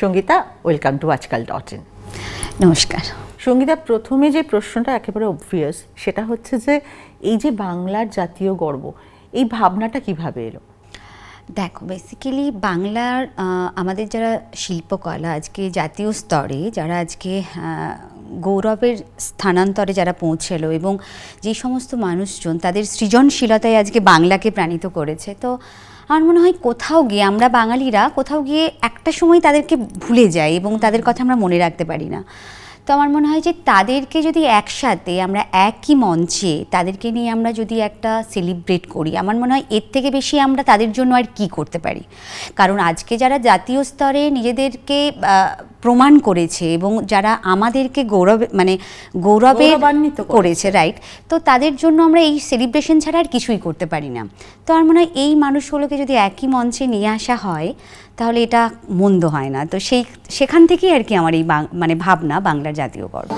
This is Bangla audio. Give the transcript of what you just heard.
Sangeeta welcome to Aajkaal dot in নমস্কার। সঙ্গীতা প্রথমে যে প্রশ্নটা একেবারে অবভিয়াস সেটা হচ্ছে যে এই যে বাংলার জাতীয় গর্ব এই ভাবনাটা কীভাবে এলো? দেখো বেসিক্যালি বাংলার আমাদের যারা শিল্পকলা আজকে জাতীয় স্তরে যারা আজকে গৌরবের স্থানান্তরে যারা পৌঁছালো এবং যে সমস্ত মানুষজন তাদের সৃজনশীলতায় আজকে বাংলাকে প্রাণিত করেছে তো আমার মনে হয় কোথাও গিয়ে আমরা বাঙালিরা কোথাও গিয়ে একটা সময় তাদেরকে ভুলে যাই এবং তাদের কথা আমরা মনে রাখতে পারি না। তো আমার মনে হয় যে তাদেরকে যদি একসাথে আমরা একই মঞ্চে তাদেরকে নিয়ে আমরা যদি একটা সেলিব্রেট করি, আমার মনে হয় এর থেকে বেশি আমরা তাদের জন্য আর কি করতে পারি? কারণ আজকে যারা জাতীয় স্তরে নিজেদেরকে প্রমাণ করেছে এবং যারা আমাদেরকে গৌরব মানে গৌরবে করেছে। রাইট তো তাদের জন্য আমরা এই সেলিব্রেশন ছাড়া আর কিছুই করতে পারি না। তো আমার মনে হয় এই মানুষগুলোকে যদি একই মঞ্চে নিয়ে আসা হয় তাহলে এটা মন্দ হয় না। তো সেই সেখান থেকেই আর কি আমার এই মানে ভাবনা বাংলার জাতীয় গর্ব